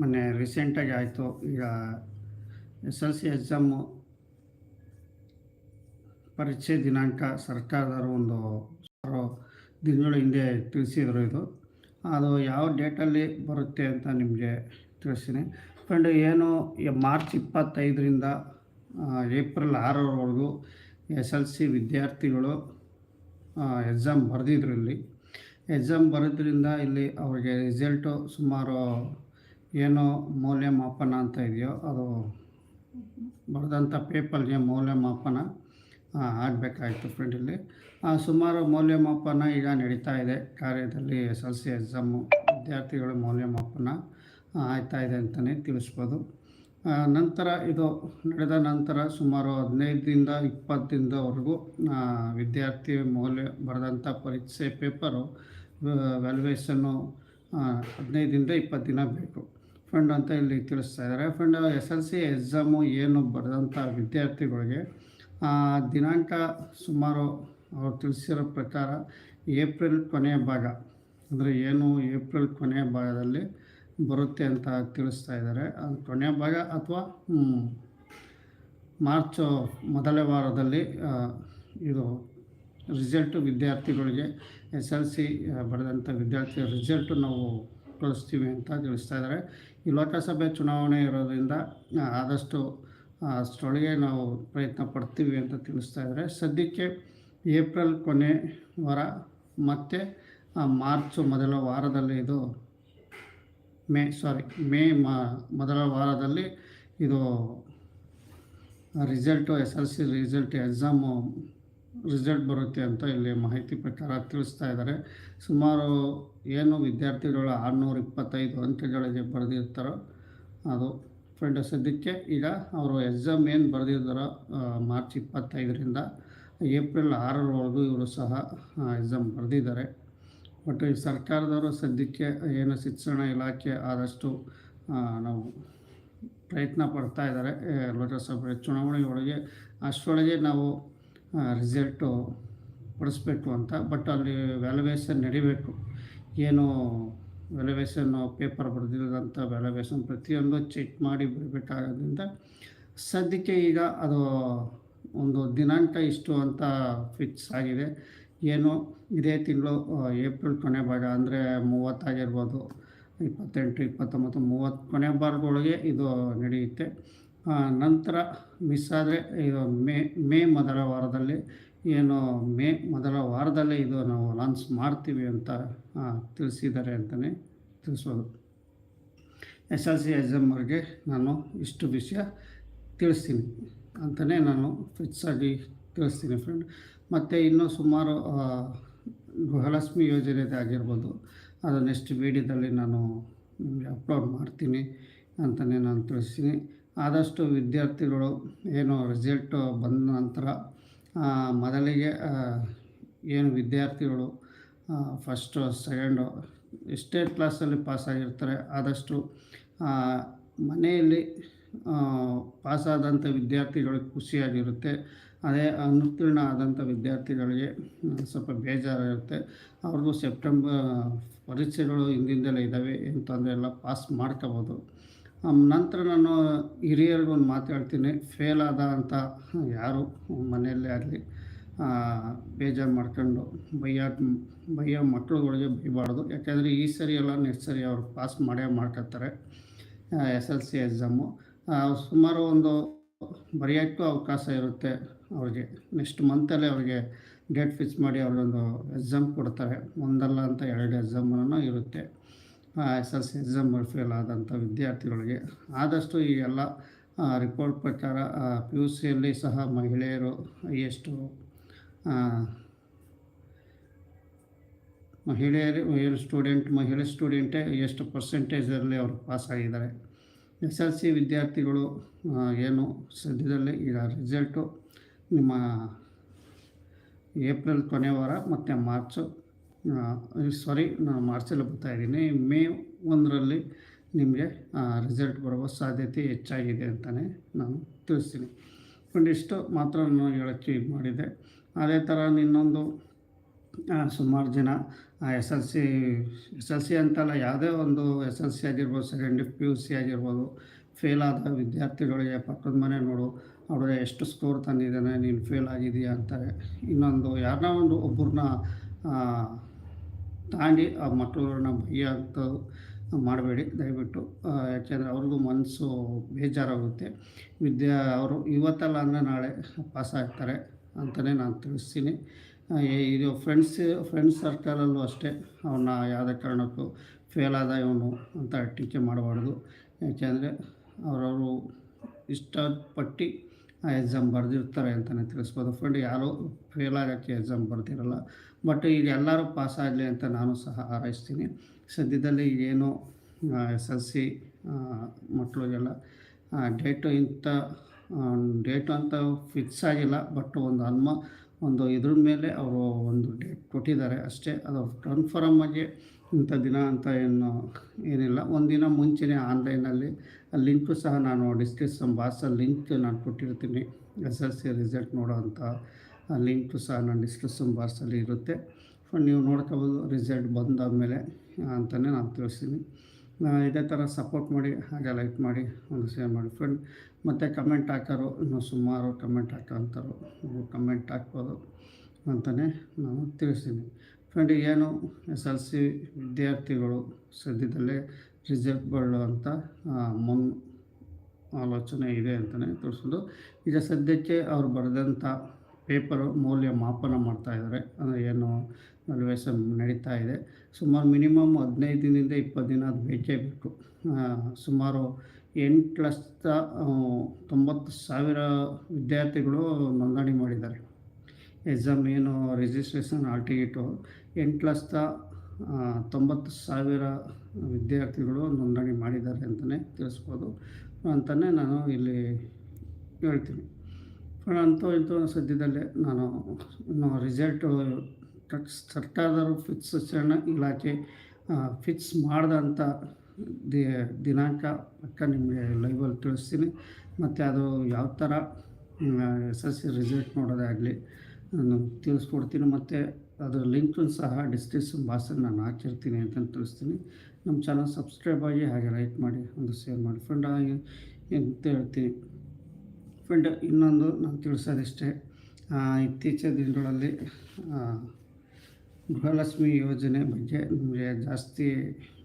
ಮೊನ್ನೆ ರೀಸೆಂಟಾಗಿ ಆಯಿತು. ಈಗ ಎಸ್ ಎಲ್ ಸಿ ಎಕ್ಸಾಮು ಪರೀಕ್ಷೆ ದಿನಾಂಕ ಸರ್ಕಾರದವರು ಒಂದು ಸುಮಾರು ದಿನಗಳ ಹಿಂದೆ ತಿಳಿಸಿದರು ಇದು. ಅದು ಯಾವ ಡೇಟಲ್ಲಿ ಬರುತ್ತೆ ಅಂತ ನಿಮಗೆ ತಿಳಿಸ್ತೀನಿ. ಫ್ರೆಂಡ್, ಏನು ಮಾರ್ಚ್ ಇಪ್ಪತ್ತೈದರಿಂದ ಏಪ್ರಿಲ್ ಆರರವರೆಗೂ ಎಸ್ ಎಲ್ ಸಿ ವಿದ್ಯಾರ್ಥಿಗಳು ಎಕ್ಸಾಮ್ ಬರೆದಿದ್ರು ಇಲ್ಲಿ. ಎಕ್ಸಾಮ್ ಬರೋದ್ರಿಂದ ಇಲ್ಲಿ ಅವರಿಗೆ ರಿಸಲ್ಟು ಸುಮಾರು ಏನು ಮೌಲ್ಯಮಾಪನ ಅಂತ ಇದೆಯೋ ಅದು ಬರೆದಂಥ ಪೇಪರ್ಗೆ ಮೌಲ್ಯಮಾಪನ ಆಗಬೇಕಾಯಿತು ಫ್ರೆಂಡಲ್ಲಿ ಸುಮಾರು ಮೌಲ್ಯಮಾಪನ ಈಗ ನಡೀತಾ ಇದೆ. ಕಾರ್ಯದಲ್ಲಿ ಎಸ್ ಎಲ್ ಸಿ ಎಕ್ಸಾಮು ವಿದ್ಯಾರ್ಥಿಗಳ ಮೌಲ್ಯಮಾಪನ ಆಯ್ತಾ ಇದೆ ಅಂತಲೇ ತಿಳಿಸ್ಬೋದು. ನಂತರ ಇದು ನಡೆದ ನಂತರ ಸುಮಾರು ಹದಿನೈದರಿಂದ ಇಪ್ಪತ್ತು ದಿನದವರೆಗೂ ವಿದ್ಯಾರ್ಥಿ ಮೌಲ್ಯ ಬರೆದಂಥ ಪರೀಕ್ಷೆ ಪೇಪರು ವ್ಯಾಲ್ಯೂಯೇಷನ್ನು ಹದಿನೈದರಿಂದ ಇಪ್ಪತ್ತು ದಿನ ಬೇಕು. ಫ್ರೆಂಡ್ ಅಂತ ಇಲ್ಲಿ ತಿಳಿಸ್ತಾ ಇದ್ದಾರೆ. Friend S L C exam ಏನು ಬರೆದಂಥ ವಿದ್ಯಾರ್ಥಿಗಳಿಗೆ ದಿನಾಂಕ ಸುಮಾರು ಅವ್ರು ತಿಳಿಸಿರೋ ಪ್ರಕಾರ ಏಪ್ರಿಲ್ ಕೊನೆಯ ಭಾಗ, ಅಂದರೆ ಏನು ಏಪ್ರಿಲ್ ಕೊನೆಯ ಭಾಗದಲ್ಲಿ ಬರುತ್ತೆ ಅಂತ ತಿಳಿಸ್ತಾ ಇದ್ದಾರೆ. ಅದು ಕೊನೆಯ ಭಾಗ ಅಥವಾ ಮಾರ್ಚ್ ಮೊದಲ ವಾರದಲ್ಲಿ ಇದು ರಿಸಲ್ಟು ವಿದ್ಯಾರ್ಥಿಗಳಿಗೆ ಎಸ್ ಎಲ್ ಸಿ ಬರೆದಂಥ ವಿದ್ಯಾರ್ಥಿಗಳ ರಿಸಲ್ಟು ನಾವು ಕಳಿಸ್ತೀವಿ ಅಂತ ತಿಳಿಸ್ತಾ ಇದ್ದಾರೆ. ಈ ಲೋಕಸಭೆ ಚುನಾವಣೆ ಇರೋದ್ರಿಂದ ಆದಷ್ಟು ಅಷ್ಟರೊಳಗೆ ನಾವು ಪ್ರಯತ್ನ ಪಡ್ತೀವಿ ಅಂತ ತಿಳಿಸ್ತಾ ಇದ್ದಾರೆ. ಸದ್ಯಕ್ಕೆ ಏಪ್ರಿಲ್ ಕೊನೆ ವಾರ ಮತ್ತು ಮಾರ್ಚ್ ಮೊದಲ ವಾರದಲ್ಲಿ ಇದು, ಮೇ, ಸಾರಿ ಮ, ಮೊದಲ ವಾರದಲ್ಲಿ ಇದು, result, S L C result, exam result ಬರುತ್ತೆ ಅಂತ ಇಲ್ಲಿ ಮಾಹಿತಿ ಪ್ರಕಾರ ತಿಳಿಸ್ತಾ ಇದ್ದಾರೆ. ಸುಮಾರು ಏನು ವಿದ್ಯಾರ್ಥಿಗಳು ಆರುನೂರ ಇಪ್ಪತ್ತೈದು ಅಂಕಗಳಿಗೆ ಬರೆದಿರ್ತಾರೋ ಅದು ಫ್ರೆಂಡ್ ಸದ್ಯಕ್ಕೆ ಈಗ ಅವರು ಎಕ್ಸಾಮ್ ಏನು ಬರೆದಿದ್ದಾರೋ ಮಾರ್ಚ್ ಇಪ್ಪತ್ತೈದರಿಂದ ಏಪ್ರಿಲ್ ಆರರವರೆಗೂ ಇವರು ಸಹ ಎಕ್ಸಾಮ್ ಬರೆದಿದ್ದಾರೆ. ಬಟ್ ಈ ಸರ್ಕಾರದವರು ಸದ್ಯಕ್ಕೆ ಏನು ಶಿಕ್ಷಣ ಇಲಾಖೆ ಆದಷ್ಟು ನಾವು ಪ್ರಯತ್ನ ಪಡ್ತಾ ಇದ್ದಾರೆ. ಲೋಕಸಭೆ ಚುನಾವಣೆಯೊಳಗೆ ಅಷ್ಟರೊಳಗೆ ನಾವು ರಿಸಲ್ಟು ಪಡಿಸ್ಬೇಕು ಅಂತ. ಬಟ್ ಅಲ್ಲಿ ವ್ಯಾಲ್ಯುವೇಷನ್ ನಡಿಬೇಕು. ಏನು ವ್ಯಾಲ್ಯುವೇಷನ್ ಪೇಪರ್ ಬರೆದಿರೋದಂಥ ವ್ಯಾಲ್ಯುವೇಷನ್ ಪ್ರತಿಯೊಂದು ಚೆಕ್ ಮಾಡಿ ಬರಬೇಕಾಗೋದ್ರಿಂದ ಸದ್ಯಕ್ಕೆ ಈಗ ಅದು ಒಂದು ದಿನಾಂಕ ಇಷ್ಟು ಅಂತ ಫಿಕ್ಸ್ ಆಗಿದೆ. ಏನು ಇದೇ ತಿಂಗಳು ಏಪ್ರಿಲ್ ಕೊನೆ ಭಾಗ ಅಂದರೆ ಮೂವತ್ತಾಗಿರ್ಬೋದು ಇಪ್ಪತ್ತೆಂಟು, ಇಪ್ಪತ್ತೊಂಬತ್ತು, ಮೂವತ್ತು ಕೊನೆ ಭಾಗದೊಳಗೆ ಇದು ನಡೆಯುತ್ತೆ. ನಂತರ ಮಿಸ್ ಆದರೆ ಇದು ಮೇ ಮೇ ಮೊದಲ ವಾರದಲ್ಲಿ ಏನು ಮೇ ಮೊದಲ ವಾರದಲ್ಲೇ ಇದು ನಾವು ಲಾಂಚ್ ಮಾಡ್ತೀವಿ ಅಂತ ತಿಳಿಸಿದ್ದಾರೆ ಅಂತಲೇ ತಿಳಿಸ್ಬೋದು. ಎಸ್ ಎಲ್ ಸಿ ಎಕ್ಸಾಮ್ವರೆಗೆ ನಾನು ಇಷ್ಟು ವಿಷಯ ತಿಳಿಸ್ತೀನಿ ಅಂತಲೇ ನಾನು ಫಿಕ್ಸ್ ಆಗಿ ತಿಳಿಸ್ತೀನಿ ಫ್ರೆಂಡ್ ಮತ್ತು ಇನ್ನೂ ಸುಮಾರು ಗೃಹಲಕ್ಷ್ಮಿ ಯೋಜನೆದೇ ಆಗಿರ್ಬೋದು. ಅದು ನೆಕ್ಸ್ಟ್ ವೀಡಿಯೋದಲ್ಲಿ ನಾನು ನಿಮಗೆ ಅಪ್ಲೋಡ್ ಮಾಡ್ತೀನಿ ಅಂತಲೇ ನಾನು ತಿಳಿಸ್ತೀನಿ. ಆದಷ್ಟು ವಿದ್ಯಾರ್ಥಿಗಳು ಏನು ರಿಸಲ್ಟು ಬಂದ ನಂತರ ಮೊದಲಿಗೆ ಏನು ವಿದ್ಯಾರ್ಥಿಗಳು ಫಸ್ಟು ಸೆಕೆಂಡು ಎಷ್ಟೇ ಕ್ಲಾಸಲ್ಲಿ ಪಾಸಾಗಿರ್ತಾರೆ ಆದಷ್ಟು ಮನೆಯಲ್ಲಿ ಪಾಸಾದಂಥ ವಿದ್ಯಾರ್ಥಿಗಳಿಗೆ ಖುಷಿಯಾಗಿರುತ್ತೆ. ಅದೇ ಅನುತ್ತೀರ್ಣ ಆದಂಥ ವಿದ್ಯಾರ್ಥಿಗಳಿಗೆ ಸ್ವಲ್ಪ ಬೇಜಾರಾಗಿರುತ್ತೆ ಅವ್ರಿಗೂ ಸೆಪ್ಟೆಂಬರ್ ಪರೀಕ್ಷೆಗಳು ಹಿಂದಿಂದಲೇ ಇದ್ದಾವೆ, ಏನು ತೊಂದರೆ ಇಲ್ಲ ಪಾಸ್ ಮಾಡ್ಕೋಬೋದು. ನಂತರ ನಾನು ಹಿರಿಯರಿಗೆ ಒಂದು ಮಾತಾಡ್ತೀನಿ. ಫೇಲ್ ಆದ ಅಂತ ಯಾರು ಮನೆಯಲ್ಲೇ ಆಗಲಿ ಬೇಜಾರು ಮಾಡ್ಕೊಂಡು ಬೈಯ ಬೈಯ ಮಕ್ಕಳುಗಳಿಗೆ ಬೈಬಾರ್ದು. ಯಾಕೆಂದರೆ ಈ ಸರಿ ಎಲ್ಲ ನೆಕ್ಸ್ಟ್ ಸರಿ ಅವರು ಪಾಸ್ ಮಾಡೇ ಮಾಡ್ಕೊತಾರೆ ಎಸ್ ಎಲ್ ಸಿ ಎಕ್ಸಾಮು. ಸುಮಾರು ಒಂದು ಬರೆಯೋಕ್ಕೂ ಅವಕಾಶ ಇರುತ್ತೆ ಅವ್ರಿಗೆ. ನೆಕ್ಸ್ಟ್ ಮಂತಲ್ಲೇ ಅವ್ರಿಗೆ ಡೇಟ್ ಫಿಕ್ಸ್ ಮಾಡಿ ಅವ್ರಿಗೊಂದು ಎಕ್ಸಾಮ್ ಕೊಡ್ತಾರೆ. ಒಂದಲ್ಲ ಅಂತ ಎರಡು ಎಕ್ಸಾಮನ್ನು ಇರುತ್ತೆ. S L C exam fail ಆದಂಥ ವಿದ್ಯಾರ್ಥಿಗಳಿಗೆ ಆದಷ್ಟು ಈ ಎಲ್ಲ ರಿಪೋರ್ಟ್ ಪ್ರಕಾರ ಪಿ ಯು ಸಿಯಲ್ಲಿ ಸಹ ಮಹಿಳೆಯರು ಎಷ್ಟು ಮಹಿಳೆಯರು ಸ್ಟೂಡೆಂಟ್ ಮಹಿಳೆ ಸ್ಟೂಡೆಂಟೇ ಎಷ್ಟು ಪರ್ಸೆಂಟೇಜಲ್ಲಿ ಅವರು ಪಾಸ್ ಆಗಿದ್ದಾರೆ. ಎಸ್ ಎಲ್ ಸಿ ವಿದ್ಯಾರ್ಥಿಗಳು ಏನು ಸದ್ಯದಲ್ಲಿ ಈಗ ರಿಸಲ್ಟು ನಿಮ್ಮ ಏಪ್ರಿಲ್ ಕೊನೆ ವಾರ ಮತ್ತು ಮಾರ್ಚು ಸಾರಿ ನಾನು ಮಾರ್ಚಲ್ಲಿ ಬರ್ತಾ ಇದ್ದೀನಿ. ಮೇ ಒಂದರಲ್ಲಿ ನಿಮಗೆ ರಿಸಲ್ಟ್ ಬರುವ ಸಾಧ್ಯತೆ ಹೆಚ್ಚಾಗಿದೆ ಅಂತಲೇ ನಾನು ತಿಳಿಸ್ತೀನಿ. ಒಂದಿಷ್ಟು ಮಾತ್ರ ನಾನು ಹೇಳೋಕ್ಕೆ ಇದು ಮಾಡಿದ್ದೆ. ಅದೇ ಥರ ಇನ್ನೊಂದು ಸುಮಾರು ಜನ S L C, S L C ಅಂತಲ್ಲ ಯಾವುದೇ ಒಂದು ಎಸ್ ಎಲ್ ಸಿ ಆಗಿರ್ಬೋದು ಸೆಕೆಂಡ್ ಪಿ ಯು ಸಿ ಆಗಿರ್ಬೋದು ಫೇಲ್ ಆದ ವಿದ್ಯಾರ್ಥಿಗಳಿಗೆ ಪಕ್ಕದ ಮನೆ ನೋಡು ಅವರು ಎಷ್ಟು ಸ್ಕೋರ್ ತಂದಿದ್ದಾನೆ, ನೀನು ಫೇಲ್ ಆಗಿದೆಯಾ ಅಂತಾರೆ. ಇನ್ನೊಂದು ಯಾರನ್ನ ಒಂದು ಒಬ್ಬರನ್ನ ತಾಂಡಿ ಆ ಮಕ್ಕಳನ್ನ ಅಂತ ಮಾಡಬೇಡಿ, ದಯವಿಟ್ಟು. ಯಾಕೆಂದರೆ ಅವ್ರಿಗೂ ಮನಸ್ಸು ಬೇಜಾರಾಗುತ್ತೆ. ವಿದ್ಯಾ ಅವರು ಇವತ್ತಲ್ಲ ಅಂದರೆ ನಾಳೆ ಪಾಸ್ ಆಗ್ತಾರೆ ಅಂತಲೇ ನಾನು ತಿಳಿಸ್ತೀನಿ. ಇದು ಫ್ರೆಂಡ್ಸ್ ಫ್ರೆಂಡ್ಸ್ ಸರ್ಕಲಲ್ಲೂ ಅಷ್ಟೇ ಅವನ್ನ ಯಾವುದೇ ಕಾರಣಕ್ಕೂ ಫೇಲ್ ಆದ ಇವನು ಅಂತ ಟೀಕೆ ಮಾಡಬಾರ್ದು. ಯಾಕೆಂದರೆ ಅವರವರು ಇಷ್ಟಪಟ್ಟು ಆ ಎಕ್ಸಾಮ್ ಬರೆದಿರ್ತಾರೆ ಅಂತಲೇ ತಿಳಿಸ್ಬೋದು. ಫ್ರೆಂಡ್ ಯಾರೂ ಫೇಲ್ ಆಗೋಕ್ಕೆ ಎಕ್ಸಾಮ್ ಬರ್ತಿರಲ್ಲ ಬಟ್ ಈಗ ಎಲ್ಲರೂ ಪಾಸ್ ಆಗಲಿ ಅಂತ ನಾನು ಸಹ ಹಾರೈಸ್ತೀನಿ. ಸದ್ಯದಲ್ಲಿ ಏನು ಎಸ್ ಎಲ್ ಸಿ ಮಕ್ಕಳಿಗೆಲ್ಲ ಡೇಟು ಇಂಥ ಡೇಟು ಅಂತ ಫಿಕ್ಸ್ ಆಗಿಲ್ಲ. ಬಟ್ ಒಂದು ಅನ್ಮ, ಒಂದು ಇದ್ರ ಮೇಲೆ ಅವರು ಒಂದು ಡೇಟ್ ಕೊಟ್ಟಿದ್ದಾರೆ ಅಷ್ಟೇ. ಅದು ಕನ್ಫರ್ಮ್ ಆಗಿ ಇಂಥ ದಿನ ಅಂತ ಏನು, ಏನಿಲ್ಲ. ಒಂದಿನ ಮುಂಚೆನೇ ಆನ್ಲೈನಲ್ಲಿ ಲಿಂಕು ಸಹ ನಾನು ಡಿಸ್ಕ್ರಿಪ್ಷನ್ ಬಾಕ್ಸಲ್ಲಿ ಲಿಂಕ್ ನಾನು ಕೊಟ್ಟಿರ್ತೀನಿ. ಎಸ್ ಎಲ್ ಸಿ ರಿಸಲ್ಟ್ ನೋಡೋ ಅಂಥ ಲಿಂಕು ಸಹ ನಾನು ಡಿಸ್ಕ್ರಿಪ್ಷನ್ ಬಾಕ್ಸಲ್ಲಿ ಇರುತ್ತೆ. ನೀವು ನೋಡ್ಕೋಬೋದು, ರಿಸಲ್ಟ್ ಬಂದಾದಮೇಲೆ ಅಂತಲೇ ನಾನು ತಿಳಿಸ್ತೀನಿ. ಇದೇ ಥರ ಸಪೋರ್ಟ್ ಮಾಡಿ, ಹಾಗೆ ಲೈಕ್ ಮಾಡಿ, ಒಂದು ಶೇರ್ ಮಾಡಿ. ಫ್ರೆಂಡ್, ಮತ್ತು ಕಮೆಂಟ್ ಹಾಕೋರು, ಇನ್ನು ಸುಮಾರು ಕಮೆಂಟ್ ಹಾಕೋಂಥವ್ರು ಕಮೆಂಟ್ ಹಾಕ್ಬೋದು ಅಂತಲೇ ನಾನು ತಿಳಿಸ್ತೀನಿ. ಫ್ರೆಂಡ್, ಏನು ಎಸ್ ಎಲ್ ಸಿ ವಿದ್ಯಾರ್ಥಿಗಳು ಸದ್ಯದಲ್ಲೇ ರಿಸಲ್ಟ್ ಅಂತ ಮುನ್ ಆಲೋಚನೆ ಇದೆ ಅಂತಲೇ ತೋರಿಸೋದು ಈಗ ಸದ್ಯಕ್ಕೆ ಅವ್ರು ಬರೆದಂಥ ಪೇಪರು ಮೌಲ್ಯ ಮಾಪನ ಮಾಡ್ತಾಯಿದ್ದಾರೆ ಅಂದರೆ ಏನು ವ್ಯಾಲ್ಯೂಯೇಷನ್ ನಡೀತಾ ಇದೆ. ಸುಮಾರು ಮಿನಿಮಮ್ ಹದಿನೈದು ದಿನದಿಂದ ಇಪ್ಪತ್ತು ದಿನ ಅದು ಬೇಕೇ ಬೇಕು. ಸುಮಾರು ಎಂಟು ಲಕ್ಷದ ತೊಂಬತ್ತು ಸಾವಿರ ವಿದ್ಯಾರ್ಥಿಗಳು ನೋಂದಣಿ ಮಾಡಿದ್ದಾರೆ. ಎಕ್ಸಾಮ್ ಏನು ರಿಜಿಸ್ಟ್ರೇಷನ್ ಆಲ್ ಟಿಕೆಟು ಎಂಟು ಲಕ್ಷದ ತೊಂಬತ್ತು ಸಾವಿರ ವಿದ್ಯಾರ್ಥಿಗಳು ನೋಂದಣಿ ಮಾಡಿದ್ದಾರೆ ಅಂತಲೇ ತಿಳಿಸ್ಬೋದು. ಅಂತಲೇ ನಾನು ಇಲ್ಲಿ ಹೇಳ್ತೀನಿ. ಅಂತೂ ಇಂತೂ ಸದ್ಯದಲ್ಲೇ ನಾನು ರಿಸಲ್ಟು ಸರ್ಕಾರದವರು ಫಿಕ್ಸ್ ಶಿಕ್ಷಣ ಇಲಾಖೆ ಫಿಕ್ಸ್ ಮಾಡಿದಂಥ ದಿನಾಂಕ ಪಕ್ಕ ನಿಮಗೆ ಲೈವಲ್ಲಿ ತಿಳಿಸ್ತೀನಿ. ಮತ್ತು ಅದು ಯಾವ ಥರ ಎಸ್ ಎಸ್ ಸಿ ರಿಸಲ್ಟ್ ನೋಡೋದಾಗಲಿ ನಾನು ತಿಳಿಸ್ಕೊಡ್ತೀನಿ. ಮತ್ತು ಅದರ ಲಿಂಕನ್ನು ಸಹ ಡಿಸ್ಕ್ರಿಪ್ಷನ್ ಬಾಕ್ಸಲ್ಲಿ ನಾನು ಹಾಕಿರ್ತೀನಿ ಅಂತ ತಿಳಿಸ್ತೀನಿ. ನಮ್ಮ ಚಾನಲ್ ಸಬ್ಸ್ಕ್ರೈಬ್ ಆಗಿ ಹಾಗೆ ಲೈಕ್ ಮಾಡಿ, ಒಂದು ಶೇರ್ ಮಾಡಿ. ಫ್ರೆಂಡ್ ಅಂತ ಹೇಳ್ತೀನಿ ಫ್ರೆಂಡ್ ಇನ್ನೊಂದು ನಾನು ತಿಳಿಸೋದಿಷ್ಟೇ. ಇತ್ತೀಚಿನ ದಿನಗಳಲ್ಲಿ ಗೃಹಲಕ್ಷ್ಮಿ ಯೋಜನೆ ಬಗ್ಗೆ ನಿಮಗೆ ಜಾಸ್ತಿ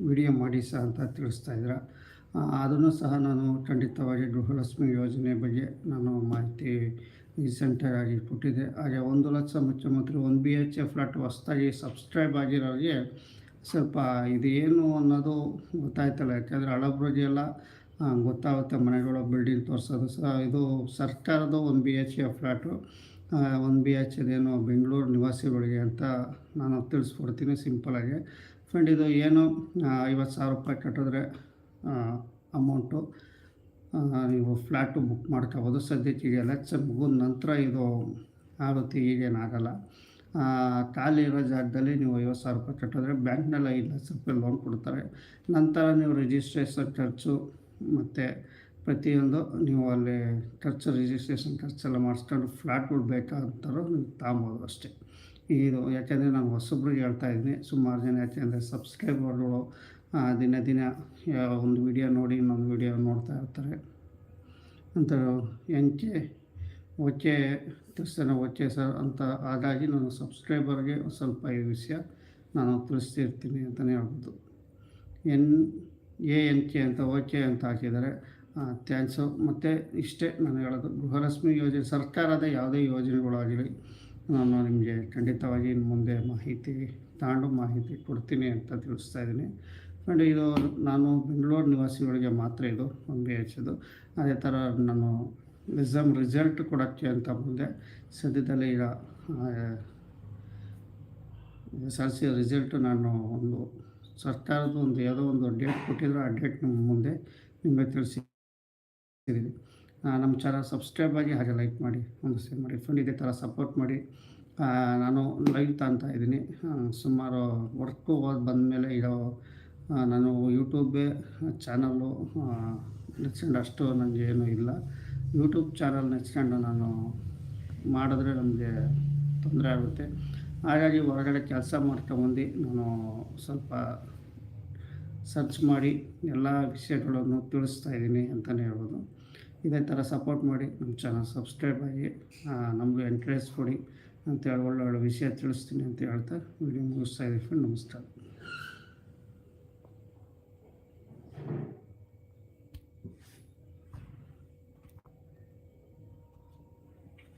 ವಿಡಿಯೋ ಮಾಡಿ ಸಹ ಅಂತ ತಿಳಿಸ್ತಾ ಇದ್ದೀರ. ಅದನ್ನು ಸಹ ನಾನು ಖಂಡಿತವಾಗಿ ಗೃಹಲಕ್ಷ್ಮಿ ಯೋಜನೆ ಬಗ್ಗೆ ನಾನು ಮಾಹಿತಿ ರೀಸೆಂಟಾಗಿ ಕೊಟ್ಟಿದ್ದೆ. ಹಾಗೆ ಒಂದು ಲಕ್ಷ ಮುಖ್ಯಮಂತ್ರಿ one B H A flat ಹೊಸ್ದಾಗಿ ಸಬ್ಸ್ಕ್ರೈಬ್ ಆಗಿರೋರಿಗೆ ಸ್ವಲ್ಪ ಇದು ಏನು ಅನ್ನೋದು ಗೊತ್ತಾಯ್ತಲ್ಲ. ಯಾಕೆಂದರೆ ಹಳಬ್ರಿಗೆ ಎಲ್ಲ ಗೊತ್ತಾಗುತ್ತೆ ಮನೆಗಳ ಬಿಲ್ಡಿಂಗ್ ತೋರಿಸೋದು. ಸಹ ಇದು ಸರ್ಕಾರದ ಒಂದು ಬಿ ಎಚ್ ಎ ಫ್ಲ್ಯಾಟು ಒಂದು ಬಿ ಎಚ್ ಏನು ಬೆಂಗಳೂರು ನಿವಾಸಿಗಳಿಗೆ ಅಂತ ನಾನು ತಿಳಿಸ್ಕೊಡ್ತೀನಿ ಸಿಂಪಲಾಗಿ ಫ್ರೆಂಡ್ ಇದು ಏನು ಐವತ್ತು ಸಾವಿರ ರೂಪಾಯಿ ಕಟ್ಟಿದ್ರೆ ಅಮೌಂಟು ನೀವು ಫ್ಲ್ಯಾಟು ಬುಕ್ ಮಾಡ್ಕೋಬೋದು. ಸದ್ಯಕ್ಕೆ ಈಗ ಎಲೆಕ್ಷನ್ ಮುಗಿದ ನಂತರ ಇದು ಆಗುತ್ತೆ ಈಗೇನಾಗಲ್ಲ ಖಾಲಿ ಇರೋ ಜಾಗದಲ್ಲಿ ನೀವು ಐವತ್ತು ಸಾವಿರ ರೂಪಾಯಿ ಕಟ್ಟಿದ್ರೆ ಬ್ಯಾಂಕ್ನಲ್ಲಿ ಐದು ಲಕ್ಷ ರೂಪಾಯಿ ಲೋನ್ ಕೊಡ್ತಾರೆ. ನಂತರ ನೀವು ರಿಜಿಸ್ಟ್ರೇಷನ್ ಖರ್ಚು ಮತ್ತು ಪ್ರತಿಯೊಂದು ನೀವು ಅಲ್ಲಿ ಖರ್ಚು ರಿಜಿಸ್ಟ್ರೇಷನ್ ಖರ್ಚೆಲ್ಲ ಮಾಡಿಸ್ಕೊಂಡು ಫ್ಲ್ಯಾಟ್ಗಳು ಬೇಕಾದಂಥವ್ರು ನೀವು ತಗೊಬೋದು ಅಷ್ಟೇ. ಇದು ಯಾಕೆಂದರೆ ನಾನು ಹೊಸಬ್ರಿಗೆ ಹೇಳ್ತಾ ಇದ್ದೀನಿ, ಸುಮಾರು ಜನ ಯಾಕೆಂದರೆ ಸಬ್ಸ್ಕ್ರೈಬರ್ಗಳು ದಿನ ದಿನ ಒಂದು ವಿಡಿಯೋ ನೋಡಿ, ಇನ್ನೊಂದು ವಿಡಿಯೋ ನೋಡ್ತಾ ಇರ್ತಾರೆ. ಅಂತ ಎಂಕೆ ಓಕೆ ತಿಳಿಸ್ತಾನೆ ಓಕೆ ಸರ್ ಅಂತ ಹಾಗಾಗಿ ನಾನು ಸಬ್ಸ್ಕ್ರೈಬರ್ಗೆ ಸ್ವಲ್ಪ ಈ ವಿಷಯ ನಾನು ತಿಳಿಸ್ತಿರ್ತೀನಿ ಅಂತಲೇ ಹೇಳ್ಬೋದು. ಎನ್ ಎ ಎನ್ ಕೆ ಅಂತ ಓಕೆ ಅಂತ ಹಾಕಿದ್ದಾರೆ. ಥ್ಯಾಂಕ್ಸು ಮತ್ತು ಇಷ್ಟೇ ನಾನು ಹೇಳೋದು, ಗೃಹಲಕ್ಷ್ಮಿ ಯೋಜನೆ, ಸರ್ಕಾರದ ಯಾವುದೇ ಯೋಜನೆಗಳಾಗಲಿ, ನಾನು ನಿಮಗೆ ಖಂಡಿತವಾಗಿ ಇನ್ನು ಮುಂದೆ ಮಾಹಿತಿ ತಗೊಂಡು ಮಾಹಿತಿ ಕೊಡ್ತೀನಿ ಅಂತ ತಿಳಿಸ್ತಾ ಇದ್ದೀನಿ. ಆ್ಯಂಡ್ ಇದು ನಾನು ಬೆಂಗಳೂರು ನಿವಾಸಿಗಳಿಗೆ ಮಾತ್ರ ಇದು ಒಂದು ಬಿ ಎಚ್ ಇದು ಅದೇ ಥರ ನಾನು ಎಕ್ಸಾಮ್ ರಿಸಲ್ಟ್ ಕೊಡೋಕ್ಕೆ ಅಂತ ಮುಂದೆ ಸದ್ಯದಲ್ಲಿ ಈಗ ಎಸ್ ಎಲ್ ಸಿ ರಿಸಲ್ಟ್ ನಾನು ಒಂದು ಸರ್ಕಾರದ ಒಂದು ಯಾವುದೋ ಒಂದು ಡೇಟ್ ಕೊಟ್ಟಿದ್ರು ಆ ಡೇಟ್ ನಿಮ್ಮ ಮುಂದೆ ನಿಮಗೆ ತಿಳಿಸಿ ನಮ್ಮ ಚಾನಲ್ ಸಬ್ಸ್ಕ್ರೈಬ್ ಆಗಿ ಹಾಗೆ ಲೈಕ್ ಮಾಡಿ, ಒಂದು ಶೇರ್ ಮಾಡಿ ಫ್ರೆಂಡ್ ಇದೇ ಥರ ಸಪೋರ್ಟ್ ಮಾಡಿ. ನಾನು ಲೈವ್ ತಾಂತ ಇದ್ದೀನಿ. ಸುಮಾರು ವರ್ಕು ಹೋಗಿ ಬಂದಮೇಲೆ ಇರೋ ನಾನು ಯೂಟ್ಯೂಬೇ ಚಾನಲ್ಲು ನೆಚ್ಕೊಂಡು ಅಷ್ಟು ನನಗೆ ಏನೂ ಇಲ್ಲ. ಯೂಟ್ಯೂಬ್ ಚಾನಲ್ ನೆಚ್ಕೊಂಡು ನಾನು ಮಾಡಿದ್ರೆ ನಮಗೆ ತೊಂದರೆ ಆಗುತ್ತೆ. ಹಾಗಾಗಿ ಹೊರಗಡೆ ಕೆಲಸ ಮಾಡ್ಕೊಂಬಂದು ನಾನು ಸ್ವಲ್ಪ ಸರ್ಚ್ ಮಾಡಿ ಎಲ್ಲ ವಿಷಯಗಳನ್ನು ತಿಳಿಸ್ತಾ ಇದ್ದೀನಿ ಅಂತಲೇ ಹೇಳ್ಬೋದು. ಇದೇ ಥರ ಸಪೋರ್ಟ್ ಮಾಡಿ ನಮ್ಮ ಚಾನಲ್ ಸಬ್ಸ್ಕ್ರೈಬ್ ಆಗಿ ನಮಗೂ ಎಂಟ್ರೆಸ್ ಕೊಡಿ ಅಂತೇಳಿ ಒಳ್ಳೊಳ್ಳೆ ವಿಷಯ ತಿಳಿಸ್ತೀನಿ ಅಂತ ಹೇಳ್ತಾ ವಿಡಿಯೋ ಮುಗಿಸ್ತಾ ಇದ್ದೀನಿ ನಮಸ್ಕಾರ.